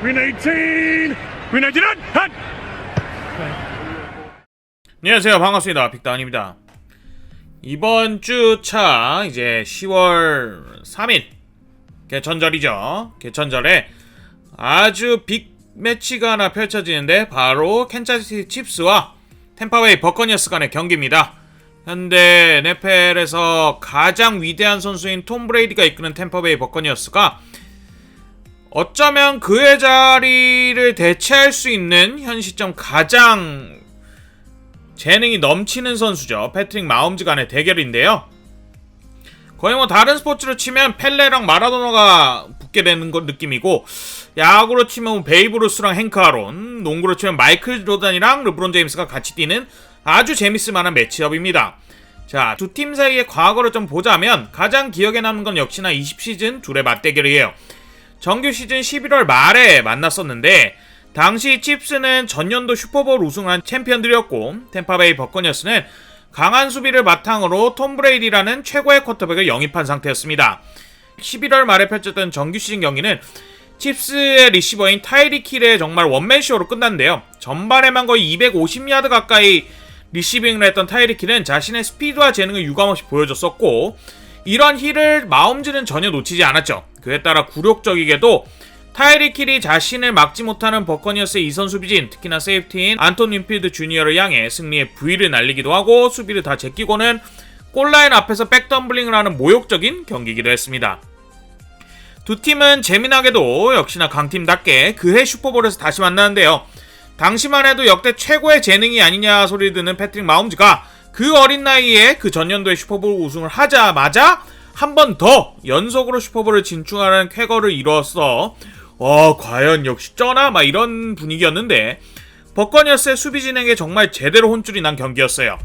Green 18! Green 19 on! Hot! 안녕하세요 반갑습니다 빅다운입니다 이번 주 차 이제 10월 3일 개천절이죠 개천절에 아주 빅 매치가 하나 펼쳐지는데 바로 캔자스시티 칩스와 템파웨이 버커니어스 간의 경기입니다 현대 NFL에서 가장 위대한 선수인 톰 브레이디가 이끄는 템파베이 버커니어스가 어쩌면 그의 자리를 대체할 수 있는 현 시점 가장 재능이 넘치는 선수죠. 패트릭 마움즈 간의 대결인데요. 거의 뭐 다른 스포츠로 치면 펠레랑 마라도나가 붙게 되는 것 느낌이고 야구로 치면 뭐 베이브 루스랑 행크 아론, 농구로 치면 마이클 조단이랑 르브론 제임스가 같이 뛰는 아주 재밌을 만한 매치업입니다. 자, 두 팀 사이의 과거를 좀 보자면 가장 기억에 남는 건 역시나 20시즌 둘의 맞대결이에요. 정규 시즌 11월 말에 만났었는데 당시 칩스는 전년도 슈퍼볼 우승한 챔피언들이었고 템파베이 버커니어스는 강한 수비를 바탕으로 톰 브레이디라는 최고의 쿼터백을 영입한 상태였습니다. 11월 말에 펼쳤던 정규 시즌 경기는 칩스의 리시버인 타이리 킬의 정말 원맨쇼로 끝났는데요. 전반에만 거의 250야드 가까이 리시빙을 했던 타이리 킬은 자신의 스피드와 재능을 유감없이 보여줬었고 이런 힐을 마음즈는 전혀 놓치지 않았죠. 그에 따라 굴욕적이게도 타이리 킬이 자신을 막지 못하는 버커니어스의 이선 수비진, 특히나 세이프티인 안톤 윈필드 주니어를 향해 승리의 V를 날리기도 하고 수비를 다 제끼고는 골라인 앞에서 백덤블링을 하는 모욕적인 경기이기도 했습니다. 두 팀은 재미나게도 역시나 강팀답게 그해 슈퍼볼에서 다시 만나는데요. 당시만 해도 역대 최고의 재능이 아니냐 소리 듣는 패트릭 마움즈가 그 어린 나이에 그 전년도에 슈퍼볼 우승을 하자마자 한 번 더 연속으로 슈퍼볼을 진출하는 쾌거를 이뤘어. 어, 과연 역시 쩌나? 막 이런 분위기였는데 버커니어스의 수비 진행에 정말 제대로 혼쭐이 난 경기였어요.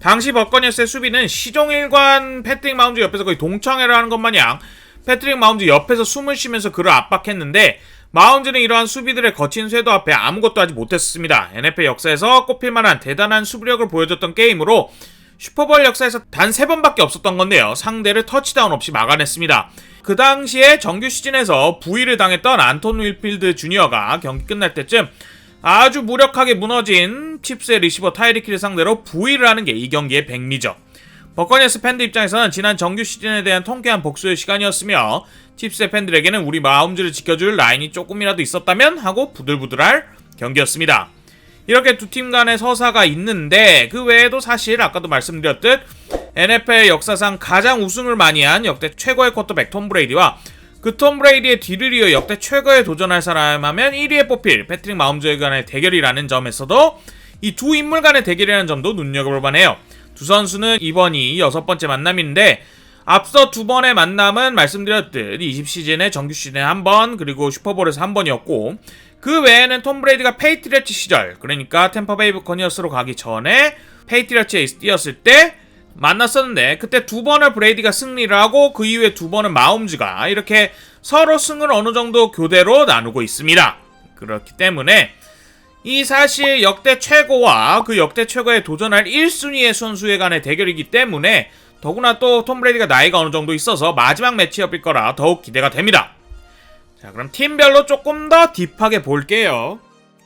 당시 버커니어스의 수비는 시종일관 패트릭 마운즈 옆에서 거의 동창회를 하는 것 마냥 패트릭 마운즈 옆에서 숨을 쉬면서 그를 압박했는데 마운즈는 이러한 수비들의 거친 쇄도 앞에 아무것도 하지 못했습니다. NFL 역사에서 꼽힐 만한 대단한 수비력을 보여줬던 게임으로 슈퍼볼 역사에서 단세 번밖에 없었던 건데요. 상대를 터치다운 없이 막아냈습니다. 그 당시에 정규 시즌에서 부위를 당했던 안톤 윌필드 주니어가 경기 끝날 때쯤 아주 무력하게 무너진 칩스의 리시버 타이리키를 상대로 부위를 하는 게 이 경기의 백미죠. 버커니어스 팬들 입장에서는 지난 정규 시즌에 대한 통쾌한 복수의 시간이었으며 칩스의 팬들에게는 우리 마음즈를 지켜줄 라인이 조금이라도 있었다면 하고 부들부들할 경기였습니다. 이렇게 두 팀 간의 서사가 있는데 그 외에도 사실 아까도 말씀드렸듯 NFL 역사상 가장 우승을 많이 한 역대 최고의 쿼터백 톰 브레이디와 그 톰 브레이디의 뒤를 이어 역대 최고에 도전할 사람 하면 1위에 뽑힐 패트릭 마움즈 간의 대결이라는 점에서도 이 두 인물 간의 대결이라는 점도 눈여겨볼 만해요. 두 선수는 이번이 여섯 번째 만남인데 앞서 두 번의 만남은 말씀드렸듯 20시즌에 정규 시즌에 한 번, 그리고 슈퍼볼에서 한 번이었고, 그 외에는 톰 브레이드가 페이트리어츠 시절, 그러니까 템퍼베이 버커니어스로 가기 전에 페이트리어츠에 뛰었을 때 만났었는데, 그때 두 번을 브레이디가 승리를 하고, 그 이후에 두 번은 마움즈가 이렇게 서로 승을 어느 정도 교대로 나누고 있습니다. 그렇기 때문에, 이 사실 역대 최고와 그 역대 최고에 도전할 1순위의 선수에 간의 대결이기 때문에 더구나 또 톰 브레이디가 나이가 어느 정도 있어서 마지막 매치업일 거라 더욱 기대가 됩니다. 자, 그럼 팀별로 조금 더 딥하게 볼게요.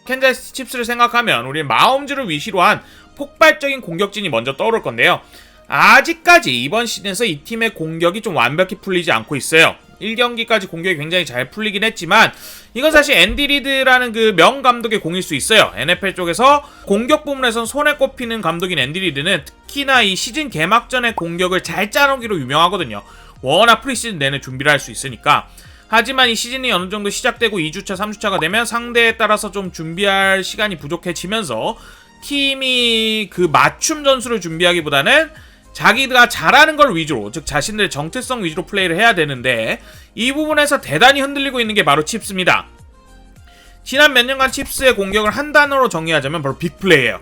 캔자스 칩스를 생각하면 우리 마음즈를 위시로 한 폭발적인 공격진이 먼저 떠오를 건데요. 아직까지 이번 시즌에서 이 팀의 공격이 좀 완벽히 풀리지 않고 있어요. 1경기까지 공격이 굉장히 잘 풀리긴 했지만 이건 사실 앤디 리드라는 그 명 감독의 공일 수 있어요. NFL 쪽에서 공격 부문에선 손에 꼽히는 감독인 앤디 리드는 특히나 이 시즌 개막전의 공격을 잘 짜놓기로 유명하거든요. 워낙 프리시즌 내내 준비를 할 수 있으니까. 하지만 이 시즌이 어느 정도 시작되고 2주차, 3주차가 되면 상대에 따라서 좀 준비할 시간이 부족해지면서 팀이 그 맞춤 전술을 준비하기보다는 자기가 잘하는 걸 위주로, 즉 자신들의 정체성 위주로 플레이를 해야 되는데 이 부분에서 대단히 흔들리고 있는 게 바로 칩스입니다. 지난 몇 년간 칩스의 공격을 한 단어로 정의하자면 바로 빅플레이예요.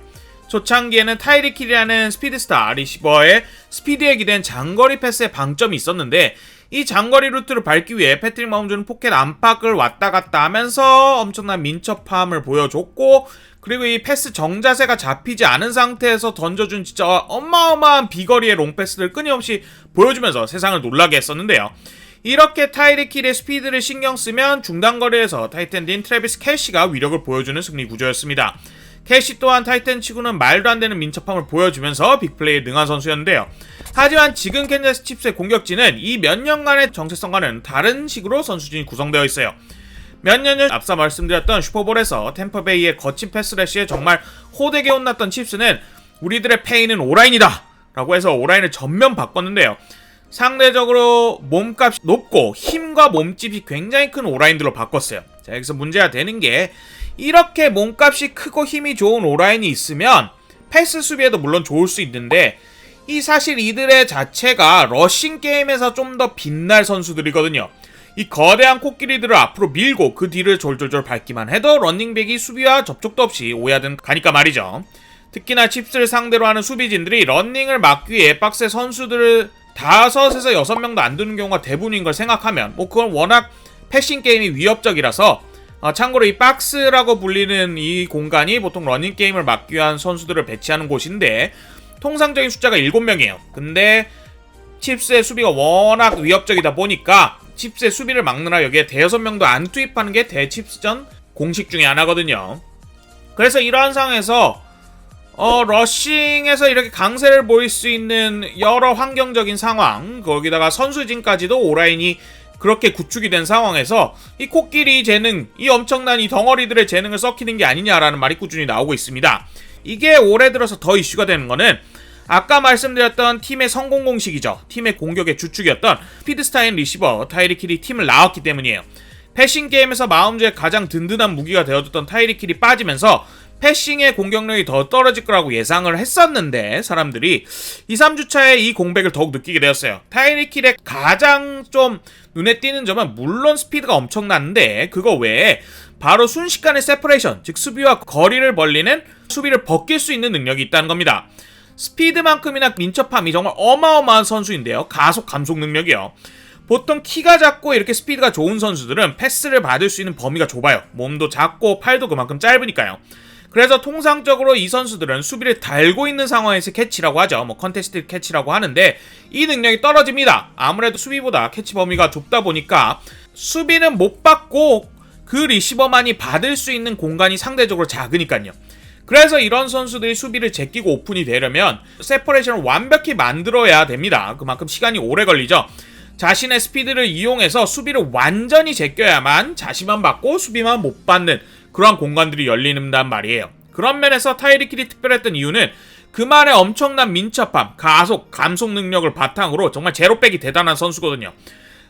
초창기에는 타이리킬이라는 스피드스타 리시버의 스피드에 기댄 장거리 패스의 방점이 있었는데 이 장거리 루트를 밟기 위해 패트릭 마움즈는 포켓 안팎을 왔다 갔다 하면서 엄청난 민첩함을 보여줬고 그리고 이 패스 정자세가 잡히지 않은 상태에서 던져준 진짜 어마어마한 비거리의 롱패스를 끊임없이 보여주면서 세상을 놀라게 했었는데요. 이렇게 타이리킬의 스피드를 신경 쓰면 중단거리에서 타이탄din 트래비스 캐시가 위력을 보여주는 승리 구조였습니다. 캐시 또한 타이탄 치고는 말도 안 되는 민첩함을 보여주면서 빅플레이에 능한 선수였는데요. 하지만 지금 캔자스 칩스의 공격진은 이 몇 년간의 정체성과는 다른 식으로 선수진이 구성되어 있어요. 몇년전 앞서 말씀드렸던 슈퍼볼에서 템퍼베이의 거친 패스래시에 정말 호되게 혼났던 칩스는 우리들의 페인은 오라인이다 라고 해서 오라인을 전면 바꿨는데요. 상대적으로 몸값이 높고 힘과 몸집이 굉장히 큰 오라인들로 바꿨어요. 자, 여기서 문제가 되는 게 이렇게 몸값이 크고 힘이 좋은 오라인이 있으면 패스 수비에도 물론 좋을 수 있는데 이 사실 이들의 자체가 러싱 게임에서 좀 더 빛날 선수들이거든요. 이 거대한 코끼리들을 앞으로 밀고 그 뒤를 졸졸졸 밟기만 해도 런닝백이 수비와 접촉도 없이 오야든 가니까 말이죠. 특히나 칩스를 상대로 하는 수비진들이 런닝을 막기 위해 박스에 선수들을 다섯에서 여섯 명도 안 두는 경우가 대부분인 걸 생각하면 뭐 그건 워낙 패싱 게임이 위협적이라서 어, 참고로 이 박스라고 불리는 이 공간이 보통 러닝 게임을 막기 위한 선수들을 배치하는 곳인데 통상적인 숫자가 7명이에요. 근데 칩스의 수비가 워낙 위협적이다 보니까 칩스의 수비를 막느라 여기에 대여섯 명도 안 투입하는 게 대칩스전 공식 중에 하나거든요. 그래서 이러한 상황에서 어, 러싱에서 이렇게 강세를 보일 수 있는 여러 환경적인 상황, 거기다가 선수진까지도 오라인이 그렇게 구축이 된 상황에서 이 코끼리 재능, 이 엄청난 이 덩어리들의 재능을 썩히는 게 아니냐라는 말이 꾸준히 나오고 있습니다. 이게 올해 들어서 더 이슈가 되는 거는 아까 말씀드렸던 팀의 성공 공식이죠. 팀의 공격의 주축이었던 피드스타인 리시버 타이리킬이 팀을 나왔기 때문이에요. 패싱 게임에서 마음주의 가장 든든한 무기가 되어줬던 타이리킬이 빠지면서 패싱의 공격력이 더 떨어질 거라고 예상을 했었는데 사람들이 2, 3주차에 이 공백을 더욱 느끼게 되었어요. 타이리킬의 가장 좀 눈에 띄는 점은 물론 스피드가 엄청난데 그거 외에 바로 순식간의 세퍼레이션, 즉 수비와 거리를 벌리는 수비를 벗길 수 있는 능력이 있다는 겁니다. 스피드만큼이나 민첩함이 정말 어마어마한 선수인데요. 가속 감속 능력이요. 보통 키가 작고 이렇게 스피드가 좋은 선수들은 패스를 받을 수 있는 범위가 좁아요. 몸도 작고 팔도 그만큼 짧으니까요. 그래서 통상적으로 이 선수들은 수비를 달고 있는 상황에서 캐치라고 하죠. 뭐 컨테스트 캐치라고 하는데 이 능력이 떨어집니다. 아무래도 수비보다 캐치 범위가 좁다 보니까 수비는 못 받고 그 리시버만이 받을 수 있는 공간이 상대적으로 작으니까요. 그래서 이런 선수들이 수비를 제끼고 오픈이 되려면 세퍼레이션을 완벽히 만들어야 됩니다. 그만큼 시간이 오래 걸리죠. 자신의 스피드를 이용해서 수비를 완전히 제껴야만 자신만 받고 수비만 못 받는 그러한 공간들이 열리는단 말이에요. 그런 면에서 타이리킬이 특별했던 이유는 그만의 엄청난 민첩함, 가속, 감속 능력을 바탕으로 정말 제로백이 대단한 선수거든요.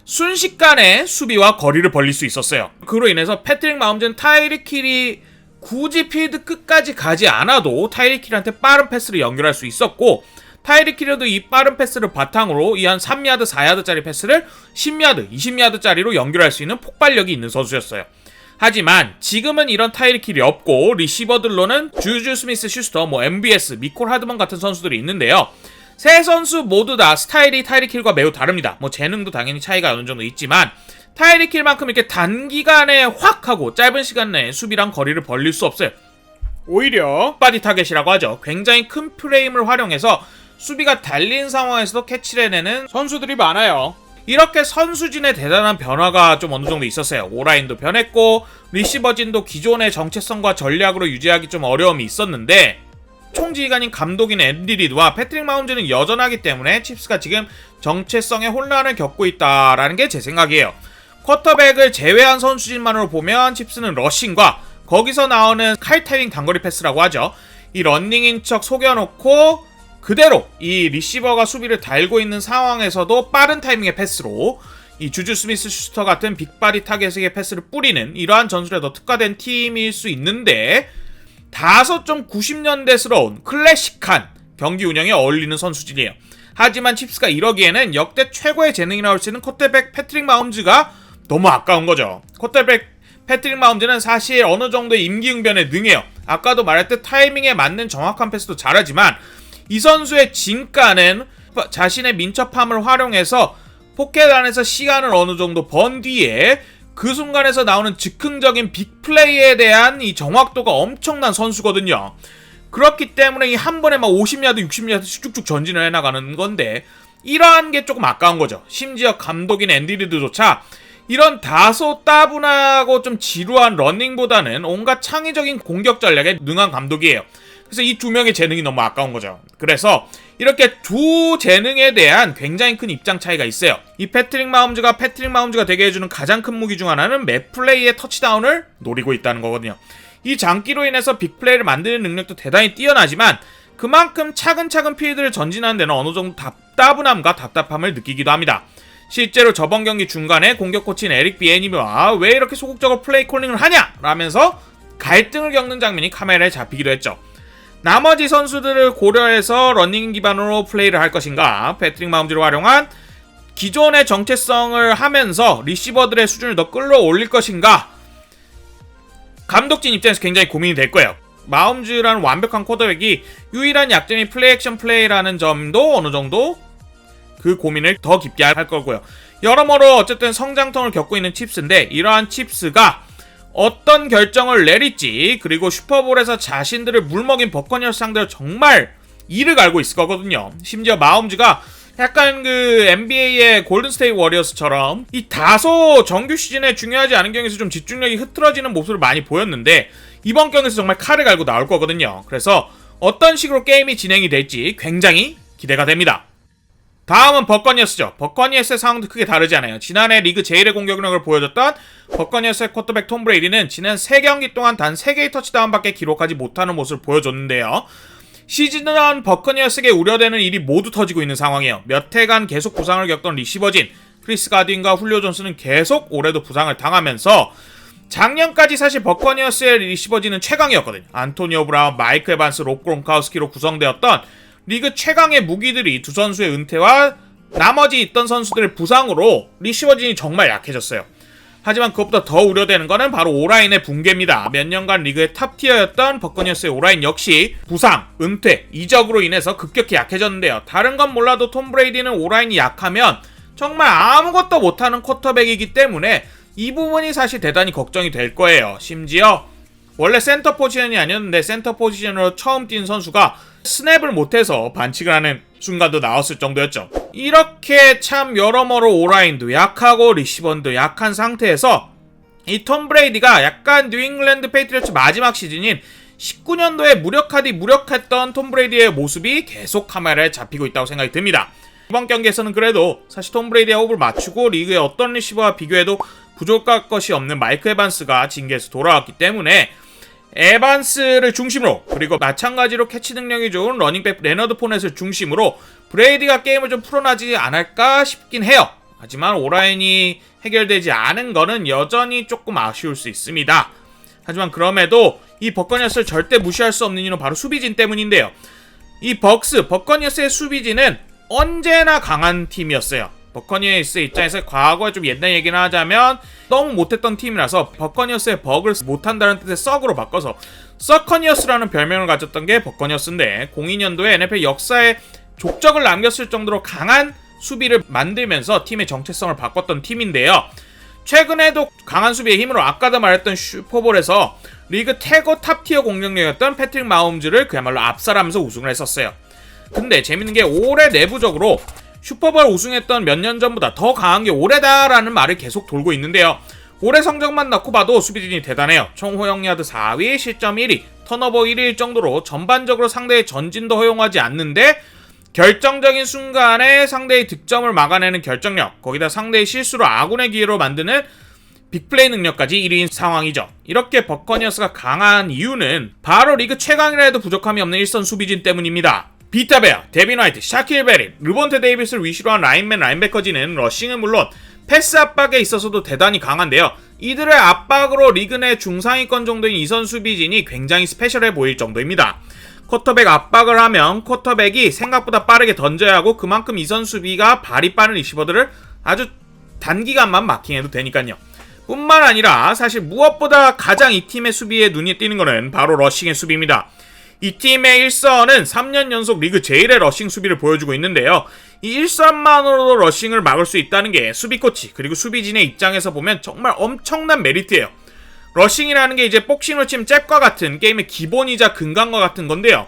순식간에 수비와 거리를 벌릴 수 있었어요. 그로 인해서 패트릭 마음즈는 타이리킬이 굳이 필드 끝까지 가지 않아도 타이리킬한테 빠른 패스를 연결할 수 있었고 타이리킬도 이 빠른 패스를 바탕으로 이 한 3야드, 4야드짜리 패스를 10야드, 20야드짜리로 연결할 수 있는 폭발력이 있는 선수였어요. 하지만 지금은 이런 타이리킬이 없고 리시버들로는 주주 스미스 슈스터, 뭐 MBS, 미콜 하드먼 같은 선수들이 있는데요. 세 선수 모두 다 스타일이 타이리킬과 매우 다릅니다. 뭐 재능도 당연히 차이가 어느 정도 있지만 타이리킬만큼 이렇게 단기간에 확 하고 짧은 시간 내에 수비랑 거리를 벌릴 수 없어요. 오히려 바디 타겟이라고 하죠. 굉장히 큰 프레임을 활용해서 수비가 달린 상황에서도 캐치를 해내는 선수들이 많아요. 이렇게 선수진의 대단한 변화가 좀 어느 정도 있었어요. 오라인도 변했고 리시버진도 기존의 정체성과 전략으로 유지하기 좀 어려움이 있었는데 총지휘관인 감독인 앤디 리드와 패트릭 마운즈는 여전하기 때문에 칩스가 지금 정체성의 혼란을 겪고 있다라는 게 제 생각이에요. 쿼터백을 제외한 선수진만으로 보면 칩스는 러싱과 거기서 나오는 칼타이밍 단거리 패스라고 하죠. 이 런닝인 척 속여놓고 그대로 이 리시버가 수비를 달고 있는 상황에서도 빠른 타이밍의 패스로 이 주주 스미스 슈스터 같은 빅바디 타겟의 패스를 뿌리는 이러한 전술에 더 특화된 팀일 수 있는데 다소 좀 90년대스러운 클래식한 경기 운영에 어울리는 선수진이에요. 하지만 칩스가 이러기에는 역대 최고의 재능이 나올 수 있는 쿼터백 패트릭 마움즈가 너무 아까운 거죠. 쿼터백 패트릭 마움즈는 사실 어느 정도의 임기응변에 능해요. 아까도 말했듯 타이밍에 맞는 정확한 패스도 잘하지만 이 선수의 진가는 자신의 민첩함을 활용해서 포켓 안에서 시간을 어느 정도 번 뒤에 그 순간에서 나오는 즉흥적인 빅플레이에 대한 이 정확도가 엄청난 선수거든요. 그렇기 때문에 이 한 번에 막 50야드, 60야드 쭉쭉 전진을 해나가는 건데 이러한 게 조금 아까운 거죠. 심지어 감독인 앤디 리드조차 이런 다소 따분하고 좀 지루한 러닝보다는 온갖 창의적인 공격 전략에 능한 감독이에요. 그래서 이 두 명의 재능이 너무 아까운 거죠. 그래서 이렇게 두 재능에 대한 굉장히 큰 입장 차이가 있어요. 이 패트릭 마움즈가 패트릭 마움즈가 되게 해주는 가장 큰 무기 중 하나는 맵플레이의 터치다운을 노리고 있다는 거거든요. 이 장기로 인해서 빅플레이를 만드는 능력도 대단히 뛰어나지만 그만큼 차근차근 필드를 전진하는 데는 어느 정도 답답함과 답답함을 느끼기도 합니다. 실제로 저번 경기 중간에 공격 코치인 에릭 비에니와 왜 이렇게 소극적으로 플레이 콜링을 하냐? 라면서 갈등을 겪는 장면이 카메라에 잡히기도 했죠. 나머지 선수들을 고려해서 러닝 기반으로 플레이를 할 것인가, 패트릭 마움즈를 활용한 기존의 정체성을 하면서 리시버들의 수준을 더 끌어올릴 것인가, 감독진 입장에서 굉장히 고민이 될 거예요. 마움즈라는 완벽한 쿼터백이 유일한 약점이 플레이 액션 플레이라는 점도 어느 정도 그 고민을 더 깊게 할 거고요. 여러모로 어쨌든 성장통을 겪고 있는 칩스인데 이러한 칩스가 어떤 결정을 내릴지 그리고 슈퍼볼에서 자신들을 물먹인 버커니어스 상대로 정말 이를 갈고 있을 거거든요. 심지어 마움즈가 약간 그 NBA의 골든스테이트 워리어스처럼 이 다소 정규 시즌에 중요하지 않은 경기에서 좀 집중력이 흐트러지는 모습을 많이 보였는데 이번 경기에서 정말 칼을 갈고 나올 거거든요. 그래서 어떤 식으로 게임이 진행이 될지 굉장히 기대가 됩니다. 다음은 버커니어스죠. 버커니어스의 상황도 크게 다르지 않아요. 지난해 리그 제일의 공격력을 보여줬던 버커니어스의 쿼터백 톰 브레이디는 지난 3경기 동안 단 3개의 터치다운밖에 기록하지 못하는 모습을 보여줬는데요. 시즌은 버커니어스에게 우려되는 일이 모두 터지고 있는 상황이에요. 몇 해간 계속 부상을 겪던 리시버진 크리스 가딘과 훌리오 존스는 계속 올해도 부상을 당하면서 작년까지 사실 버커니어스의 리시버진은 최강이었거든요. 안토니오 브라운, 마이크 에반스, 롭 그론카우스키로 구성되었던 리그 최강의 무기들이 두 선수의 은퇴와 나머지 있던 선수들의 부상으로 리시버진이 정말 약해졌어요. 하지만 그것보다 더 우려되는 것은 바로 오라인의 붕괴입니다. 몇 년간 리그의 탑티어였던 버커니어스의 오라인 역시 부상, 은퇴, 이적으로 인해서 급격히 약해졌는데요. 다른 건 몰라도 톰 브레이디는 오라인이 약하면 정말 아무것도 못하는 쿼터백이기 때문에 이 부분이 사실 대단히 걱정이 될 거예요. 심지어 원래 센터 포지션이 아니었는데 센터 포지션으로 처음 뛴 선수가 스냅을 못해서 반칙을 하는 순간도 나왔을 정도였죠. 이렇게 참 여러모로 오라인도 약하고 리시번도 약한 상태에서 이 톰 브레이디가 약간 뉴잉글랜드 페이트리어츠 마지막 시즌인 19년도에 무력하디 무력했던 톰 브레이디의 모습이 계속 카메라에 잡히고 있다고 생각이 듭니다. 이번 경기에서는 그래도 사실 톰 브레이디의 호흡을 맞추고 리그의 어떤 리시버와 비교해도 부족할 것이 없는 마이크 에반스가 징계에서 돌아왔기 때문에 에반스를 중심으로 그리고 마찬가지로 캐치 능력이 좋은 러닝백 레너드 포넷을 중심으로 브레이디가 게임을 좀 풀어나지 않을까 싶긴 해요. 하지만 오라인이 해결되지 않은 거는 여전히 조금 아쉬울 수 있습니다. 하지만 그럼에도 이 버커니어스를 절대 무시할 수 없는 이유는 바로 수비진 때문인데요. 이 벅스, 버커니어스의 수비진은 언제나 강한 팀이었어요. 버커니어스 입장에서 과거에 좀 옛날 얘기를 하자면 너무 못했던 팀이라서 버커니어스의 버그를 못한다는 뜻의 썩으로 바꿔서 서커니어스라는 별명을 가졌던 게 버커니어스인데 02년도에 NFL 역사에 족적을 남겼을 정도로 강한 수비를 만들면서 팀의 정체성을 바꿨던 팀인데요. 최근에도 강한 수비의 힘으로 아까도 말했던 슈퍼볼에서 리그 태고 탑티어 공격력이었던 패트릭 마움즈를 그야말로 압살하면서 우승을 했었어요. 근데 재밌는 게 올해 내부적으로 슈퍼볼 우승했던 몇 년 전보다 더 강한 게 올해다라는 말이 계속 돌고 있는데요. 올해 성적만 넣고 봐도 수비진이 대단해요. 총 허용 야드 4위, 실점 1위, 턴오버 1위일 정도로 전반적으로 상대의 전진도 허용하지 않는데 결정적인 순간에 상대의 득점을 막아내는 결정력, 거기다 상대의 실수로 아군의 기회로 만드는 빅플레이 능력까지 1위인 상황이죠. 이렇게 버커니어스가 강한 이유는 바로 리그 최강이라 해도 부족함이 없는 일선 수비진 때문입니다. 비타베어, 데빈 화이트, 샤킬 베리, 르본테 데이비스를 위시로 한 라인맨 라인베커진은 러싱은 물론 패스 압박에 있어서도 대단히 강한데요. 이들의 압박으로 리그 내 중상위권 정도인 이선 수비진이 굉장히 스페셜해 보일 정도입니다. 쿼터백 압박을 하면 쿼터백이 생각보다 빠르게 던져야 하고 그만큼 이선 수비가 발이 빠른 리시버들을 아주 단기간만 마킹해도 되니까요. 뿐만 아니라 사실 무엇보다 가장 이 팀의 수비에 눈이 띄는 것은 바로 러싱의 수비입니다. 이 팀의 1선은 3년 연속 리그 제일의 러싱 수비를 보여주고 있는데요. 이 1선만으로도 러싱을 막을 수 있다는 게 수비 코치 그리고 수비진의 입장에서 보면 정말 엄청난 메리트예요. 러싱이라는 게 이제 복싱으로 치면 잽과 같은 게임의 기본이자 근간과 같은 건데요.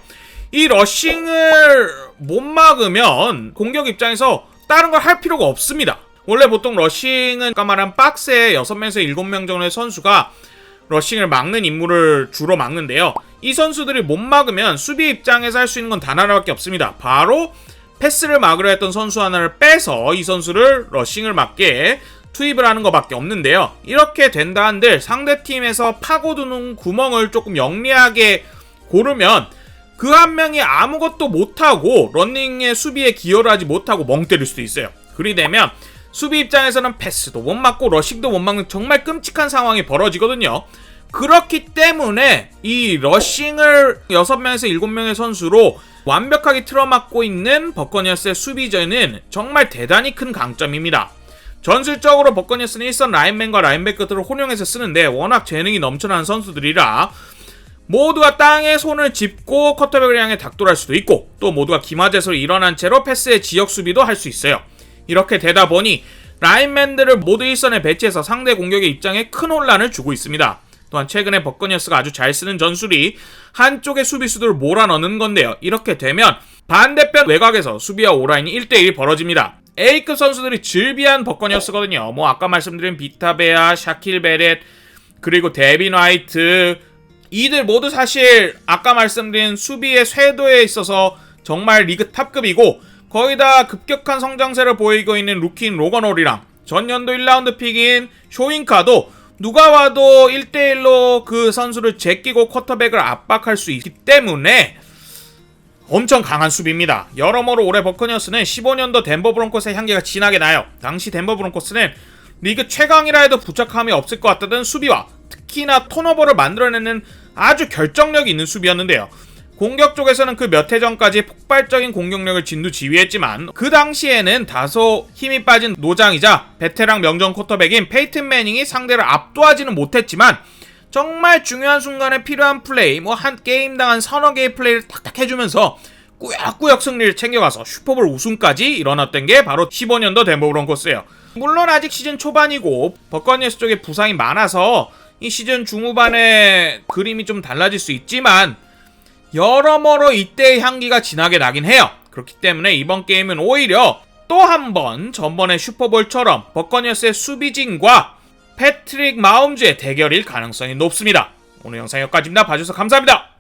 이 러싱을 못 막으면 공격 입장에서 다른 걸 할 필요가 없습니다. 원래 보통 러싱은 아까 말한 박스에 6명에서 7명 정도의 선수가 러싱을 막는 임무를 주로 막는데요. 이 선수들이 못 막으면 수비 입장에서 할 수 있는 건 단 하나밖에 없습니다. 바로 패스를 막으려 했던 선수 하나를 빼서 이 선수를 러싱을 막게 투입을 하는 것밖에 없는데요. 이렇게 된다 한들 상대 팀에서 파고드는 구멍을 조금 영리하게 고르면 그 한 명이 아무것도 못하고 런닝의 수비에 기여를 하지 못하고 멍 때릴 수도 있어요. 그리 되면 수비 입장에서는 패스도 못 맞고 러싱도 못 막는 정말 끔찍한 상황이 벌어지거든요. 그렇기 때문에 이 러싱을 6명에서 7명의 선수로 완벽하게 틀어막고 있는 버커니어스의 수비전은 정말 대단히 큰 강점입니다. 전술적으로 버커니어스는 일선 라인맨과 라인백커들을 혼용해서 쓰는데 워낙 재능이 넘쳐나는 선수들이라 모두가 땅에 손을 짚고 커터백을 향해 닥돌할 수도 있고 또 모두가 기마제에서 일어난 채로 패스의 지역 수비도 할 수 있어요. 이렇게 되다 보니 라인맨들을 모두 일선에 배치해서 상대 공격의 입장에 큰 혼란을 주고 있습니다. 또한 최근에 버커니어스가 아주 잘 쓰는 전술이 한쪽의 수비수들을 몰아넣는 건데요. 이렇게 되면 반대편 외곽에서 수비와 오라인이 1대1 벌어집니다. A급 선수들이 즐비한 버커니어스거든요. 뭐 아까 말씀드린 비타베아, 샤킬 베렛, 그리고 데빈 화이트 이들 모두 사실 아까 말씀드린 수비의 쇄도에 있어서 정말 리그 탑급이고 거의 다 급격한 성장세를 보이고 있는 루키인 로건홀이랑 전년도 1라운드 픽인 쇼잉카도 누가 와도 1대1로 그 선수를 제끼고 쿼터백을 압박할 수 있기 때문에 엄청 강한 수비입니다. 여러모로 올해 버커니어스는 15년도 덴버 브론코스의 향기가 진하게 나요. 당시 덴버 브론코스는 리그 최강이라 해도 부착함이 없을 것 같다던 수비와 특히나 턴오버를 만들어내는 아주 결정력 있는 수비였는데요. 공격 쪽에서는 그 몇 해 전까지 폭발적인 공격력을 진두지휘했지만 그 당시에는 다소 힘이 빠진 노장이자 베테랑 명정 쿼터백인 페이튼 매닝이 상대를 압도하지는 못했지만 정말 중요한 순간에 필요한 플레이, 뭐 한 게임당 한 서너 개의 플레이를 탁탁 해주면서 꾸역꾸역 승리를 챙겨가서 슈퍼볼 우승까지 일어났던 게 바로 15년도 덴버 브론코스예요. 물론 아직 시즌 초반이고 버커니어스 쪽에 부상이 많아서 이 시즌 중후반에 그림이 좀 달라질 수 있지만 여러모로 이때의 향기가 진하게 나긴 해요. 그렇기 때문에 이번 게임은 오히려 또 한 번 전번의 슈퍼볼처럼 버커니어스의 수비진과 패트릭 마움즈의 대결일 가능성이 높습니다. 오늘 영상 여기까지입니다. 봐주셔서 감사합니다.